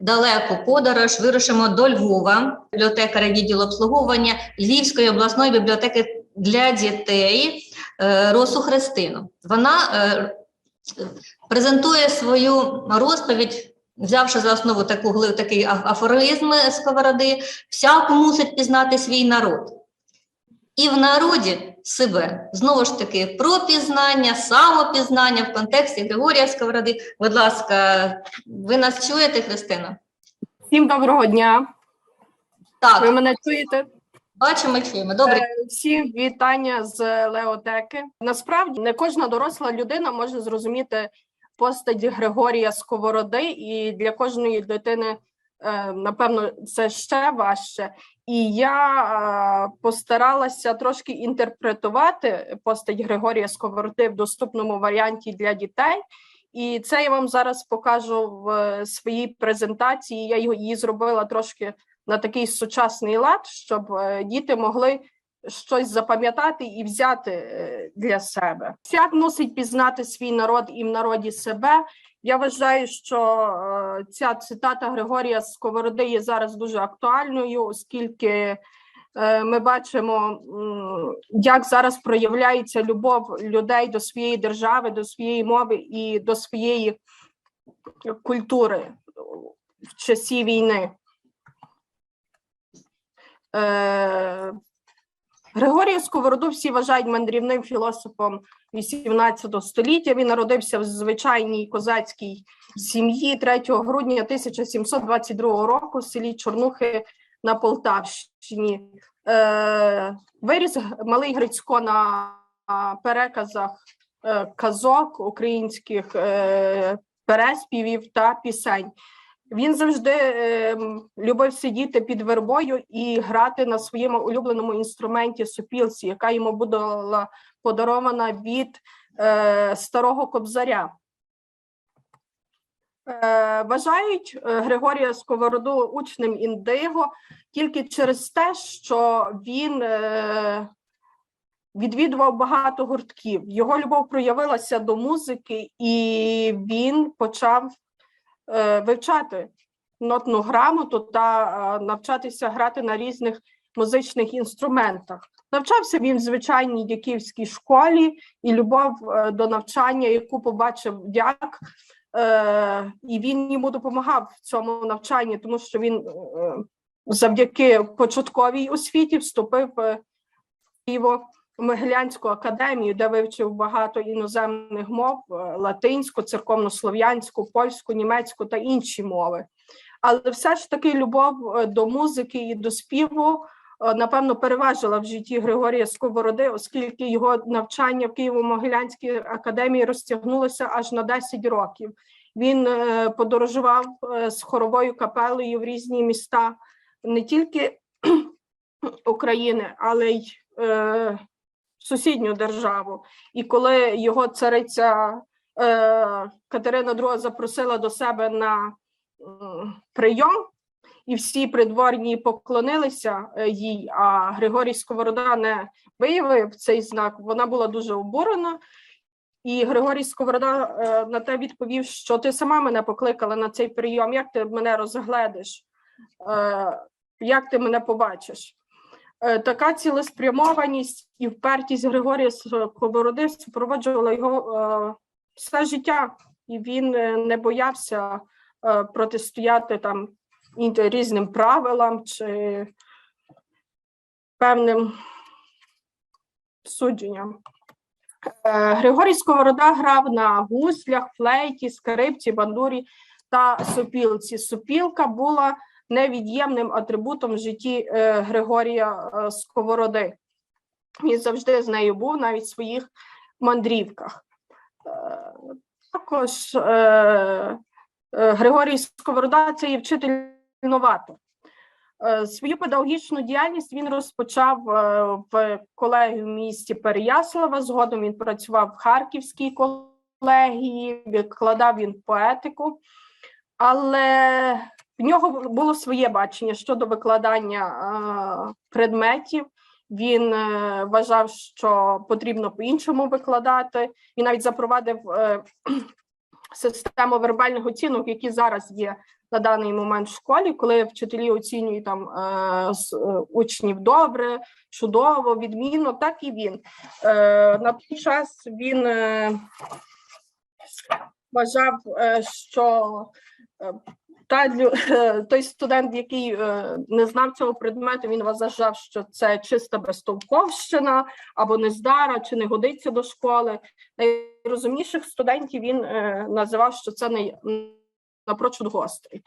далеку подорож. Вирушимо до Львова, бібліотекаря відділу обслуговування Львівської обласної бібліотеки для дітей е, Росу Христину. Вона е, презентує свою розповідь, взявши за основу таку такий аф- афоризм сковороди, всяку мусить пізнати свій народ. І в народі себе. Знову ж таки, про пізнання, самопізнання в контексті Григорія Сковороди. Будь ласка, ви нас чуєте, Христина? Всім доброго дня. Так. Ви мене чуєте? бачимо, чуємо. Добре. Е, Всім вітання з Леотеки. Насправді не кожна доросла людина може зрозуміти постать Григорія Сковороди, і для кожної дитини, напевно, це ще важче. І я е, постаралася трошки інтерпретувати постать Григорія Сковороди в доступному варіанті для дітей. І це я вам зараз покажу в е, своїй презентації. Я її зробила трошки на такий сучасний лад, щоб е, діти могли щось запам'ятати і взяти е, для себе. Всяк мусить пізнати свій народ і в народі себе. Я вважаю, що е, ця цитата Григорія Сковороди є зараз дуже актуальною, оскільки е, ми бачимо, як зараз проявляється любов людей до своєї держави, до своєї мови і до своєї культури в часі війни. Григорія Сковороду всі вважають мандрівним філософом 18 століття. Він народився в звичайній козацькій сім'ї 3 грудня 1722 року в селі Чорнухи на Полтавщині. Е, Виріс малий Грицько на переказах е, казок українських е, переспівів та пісень. Він завжди е, любив сидіти під вербою і грати на своєму улюбленому інструменті сопілці, яка йому була подарована від е, старого кобзаря. Е, вважають е, Григорія Сковороду учнем індиго тільки через те, що він е, відвідував багато гуртків. Його любов проявилася до музики, і він почав вивчати нотну грамоту та е, навчатися грати на різних музичних інструментах. Навчався він в звичайній дяківській школі, і любов е, до навчання, яку побачив дяк, е, і він йому допомагав в цьому навчанні, тому що він е, завдяки початковій освіті вступив е, в Києво Могилянську академію, де вивчив багато іноземних мов: е, латинську, церковнослов'янську, польську, німецьку та інші мови. Але все ж таки любов е, до музики і до співу е, напевно переважила в житті Григорія Сковороди, оскільки його навчання в Києво-Могилянській академії розтягнулося аж на 10 років. Він подорожував з хоровою капелею в різні міста не тільки України, але й сусідню державу. І коли його цариця е, Катерина II запросила до себе на м, прийом, і всі придворні поклонилися е, їй, а Григорій Сковорода не виявив цей знак, вона була дуже обурена. І Григорій Сковорода е, на те відповів, що ти сама мене покликала на цей прийом, як ти мене розгледиш, е, як ти мене побачиш. Е, Така цілеспрямованість і впертість Григорія Сковороди супроводжувала його е, все життя, і він е, не боявся протистояти там різним правилам чи певним судженням. Григорій Сковорода грав на гуслях, флейті, скрипці, бандурі та сопілці. Сопілка була невід'ємним атрибутом в житті е, Григорія е, Сковороди. Він завжди з нею був навіть в своїх мандрівках. Е, Також Григорій Сковорода це є вчитель новатор. Свою педагогічну діяльність він розпочав в колегії в місті Переяслава. Згодом він працював в Харківській колегії, викладав він поетику, але в нього було своє бачення щодо викладання е, предметів. Він е, вважав, що потрібно по-іншому викладати. Він навіть запровадив е, систему вербальних оцінок, які зараз є на даний момент в школі, коли вчителі оцінюють там учнів добре, чудово, відмінно, так і він. На той час він вважав, що та, е, той студент, який е, не знав цього предмету, він вважав, що це чиста безтолковщина або нездара, чи не годиться до школи. Найрозумніших студентів він е, називав, що це не напрочуд гострий.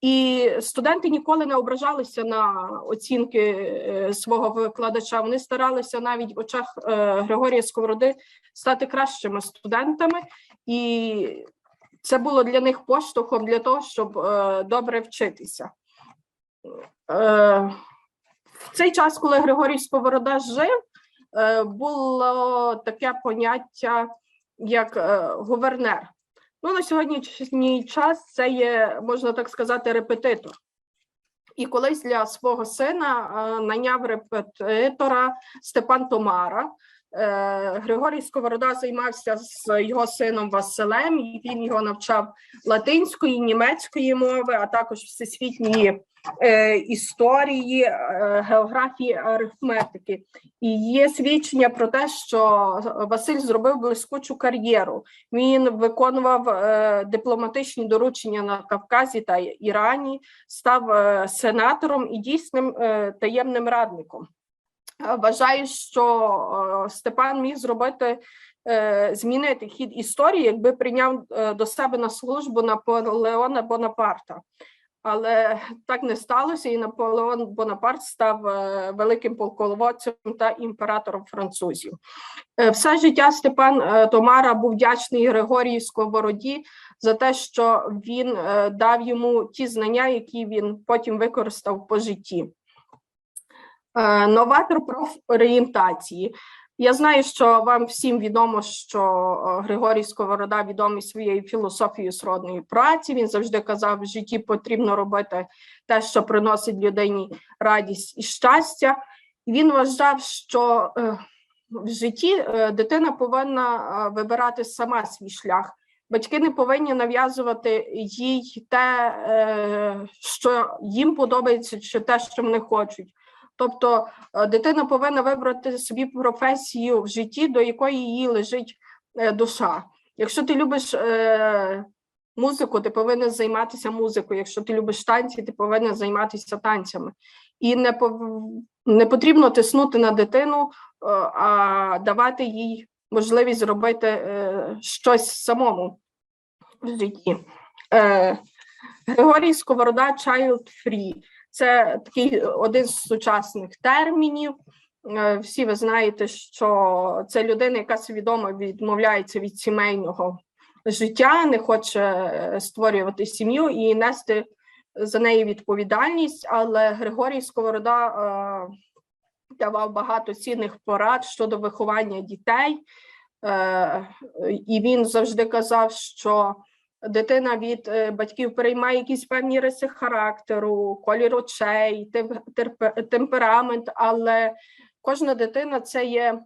І студенти ніколи не ображалися на оцінки свого викладача. Вони старалися навіть в очах Григорія Сковороди стати кращими студентами, і це було для них поштовхом для того, щоб е, добре вчитися. Е, в цей час, коли Григорій Сковорода жив, е, було таке поняття як е, гувернер. Ну, на сьогоднішній час це є, можна так сказати, репетитор. І колись для свого сина е, найняв репетитора Степан Томара. Е, Григорій Сковорода займався з його сином Василем, і він його навчав латинської, німецької мови, а також всесвітньої е, історії, е, географії, арифметики. І є свідчення про те, що Василь зробив блискучу кар'єру. Він виконував дипломатичні доручення на Кавказі та Ірані, став сенатором і дійсним таємним радником. Е, Вважаю, що е, Степан міг зробити е, змінити хід історії, якби прийняв е, до себе на службу Наполеона Бонапарта. Але так не сталося, і Наполеон Бонапарт став е, великим полководцем та імператором французів. Е, Все життя Степан е, Томара був вдячний Григорію Сковороді за те, що він е, дав йому ті знання, які він потім використав по житті. Е, Новатор профорієнтації. Я знаю, що вам всім відомо, що е, Григорій Сковорода відомий своєю філософією сродної праці. Він завжди казав, в житті потрібно робити те, що приносить людині радість і щастя. Він вважав, що е, в житті дитина повинна вибирати сама свій шлях. Батьки не повинні нав'язувати їй те, що їм подобається, чи те, що вони хочуть. Тобто е, дитина повинна вибрати собі професію в житті, до якої її лежить е, душа. Якщо ти любиш е, музику, ти повинен займатися музикою. Якщо ти любиш танці, ти повинен займатися танцями. І не, пов- не потрібно тиснути на дитину, е, а давати їй можливість зробити е, щось самому в житті. Е, Григорій Сковорода Child Free. Це такий один з сучасних термінів. Е, Всі ви знаєте, що це людина, яка свідомо відмовляється від сімейного життя, не хоче е, створювати сім'ю і нести за неї відповідальність. Але Григорій Сковорода е, давав багато цінних порад щодо виховання дітей, і він завжди казав, що дитина від е, батьків переймає якісь певні риси характеру, колір очей, темперамент, але кожна дитина це є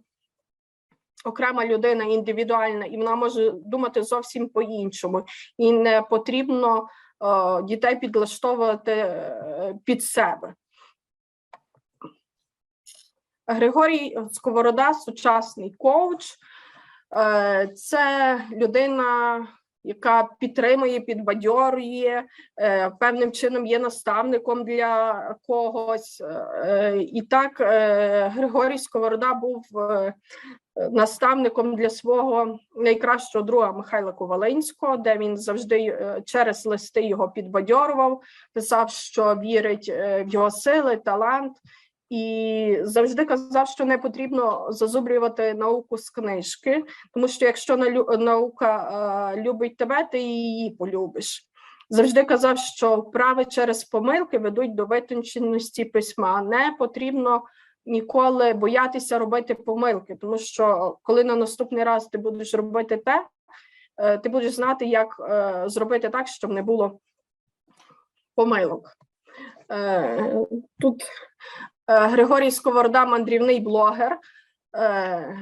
окрема людина, індивідуальна, і вона може думати зовсім по-іншому. І не потрібно е, дітей підлаштовувати е, під себе. Григорій Сковорода, сучасний коуч. Це людина, яка підтримує, підбадьорює, е, певним чином є наставником для когось. Е, І так е, Григорій Сковорода був наставником для свого найкращого друга Михайла Коваленського, де він завжди через листи його підбадьорував, писав, що вірить в його сили, талант. І завжди казав, що не потрібно зазубрювати науку з книжки, тому що якщо наука е, любить тебе, ти її полюбиш. Завжди казав, що вправи через помилки ведуть до витонченості письма. Не потрібно ніколи боятися робити помилки, тому що коли на наступний раз ти будеш робити те, е, ти будеш знати, як е, зробити так, щоб не було помилок. Тут Григорій Сковорода, мандрівний блогер. Е,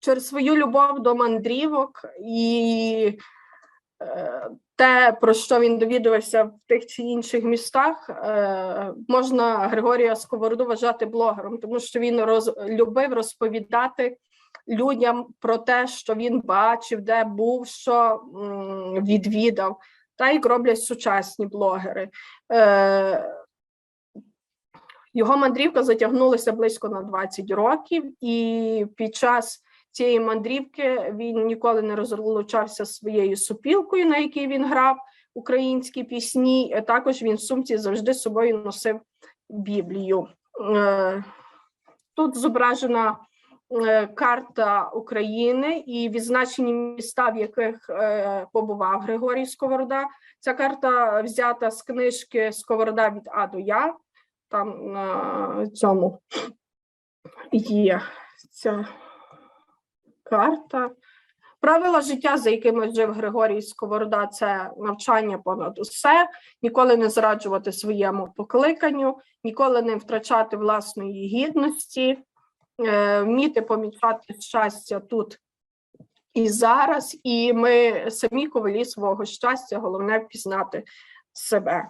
Через свою любов до мандрівок і е, те, про що він довідувався в тих чи інших містах, е, можна Григорія Сковороду вважати блогером, тому що він роз, любив розповідати людям про те, що він бачив, де був, що відвідав, та як роблять сучасні блогери. Е, його мандрівка затягнулася близько на 20 років, і під час цієї мандрівки він ніколи не розлучався своєю супілкою, на якій він грав українські пісні. Е, Також він в сумці завжди з собою носив Біблію. Е, Тут зображена е, карта України і відзначені міста, в яких побував Григорій Сковорода. Ця карта взята з книжки Сковорода від А до Я. Там на цьому є ця карта. Правила життя, за якими жив Григорій Сковорода, це навчання понад усе, ніколи не зраджувати своєму покликанню, ніколи не втрачати власної гідності, е, вміти помічати щастя тут і зараз, і ми самі ковалі свого щастя, головне впізнати себе.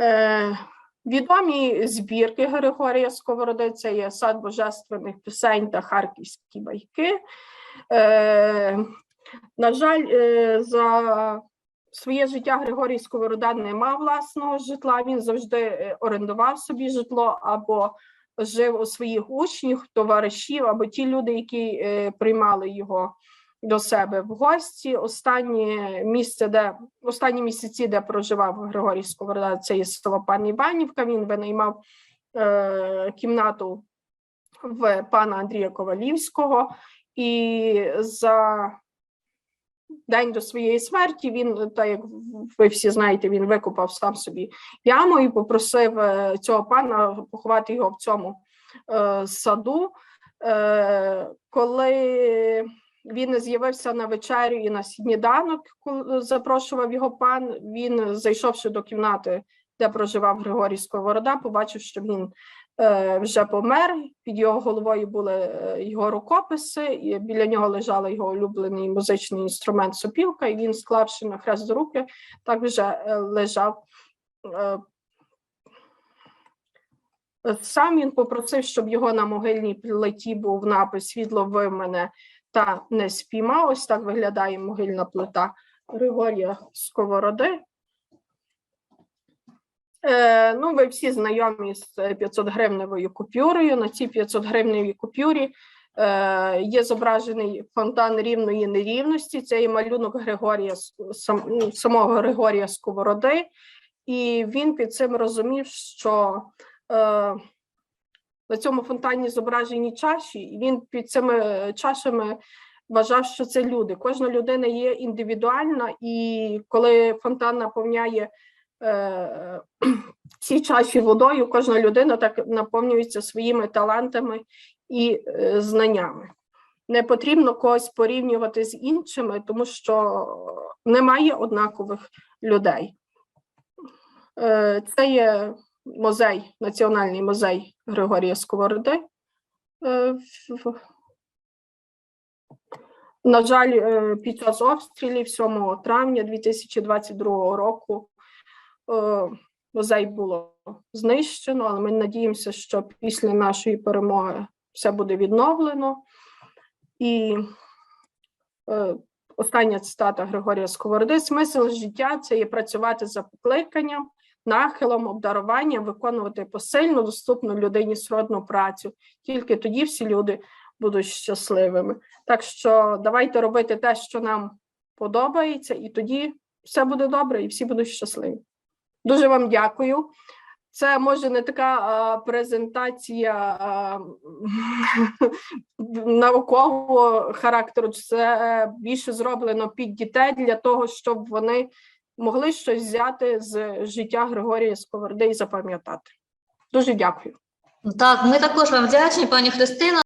Е, Відомі збірки Григорія Сковороди це є сад божественних пісень та харківські байки. Е, на жаль, е, за своє життя Григорій Сковорода не мав власного житла. Він завжди орендував собі житло або жив у своїх учнів, товаришів, або ті люди, які приймали його до себе в гості. Останнє місце, де останні місяці, де проживав Григорій Сковорода, це є село Пан Іванівка. Він винаймав е, кімнату в пана Андрія Ковалівського, і за день до своєї смерті він, так як ви всі знаєте, він викопав сам собі яму і попросив е, цього пана поховати його в цьому е, саду. Е, коли він з'явився на вечерю і на сніданок, коли запрошував його пан. Він, зайшовши до кімнати, де проживав Григорій Сковорода, побачив, що він е, вже помер. Під його головою були е, його рукописи, і біля нього лежав його улюблений музичний інструмент сопілка, і він, склавши на хрест руки, так вже е, лежав. Е, Сам він попросив, щоб його на могильній плиті був напис Світло мене та не спіймав. Ось так виглядає могильна плита Григорія Сковороди. Е, ну, ви всі знайомі з 500 гривневою купюрою. На цій 500 гривневій купюрі е, є зображений фонтан рівної нерівності. Це і малюнок Григорія сам, ну, самого Григорія Сковороди, і він під цим розумів, що е, на цьому фонтані зображені чаші, і він під цими чашами вважав, що це люди. Кожна людина є індивідуальна, і коли фонтан наповняє е, ці чаші водою, кожна людина так наповнюється своїми талантами і е, знаннями. Не потрібно когось порівнювати з іншими, тому що немає однакових людей. Е, Це є музей, Національний музей Григорія Сковороди. Е, На жаль, е, під час обстрілів 7 травня 2022 року е, музей було знищено, але ми надіємося, що після нашої перемоги все буде відновлено. І остання цитата Григорія Сковороди: смисл життя це є працювати за покликанням, нахилом, обдаруванням, виконувати посильну, доступну людині сродну працю. Тільки тоді всі люди будуть щасливими. Так що давайте робити те, що нам подобається, і тоді все буде добре, і всі будуть щасливі. Дуже вам дякую. Це може не така а, презентація а, наукового характеру, це більше зроблено під дітей для того, щоб вони могли щось взяти з життя Григорія Сковороди і запам'ятати. Дуже дякую. Так, ми також вам вдячні, пані Христино.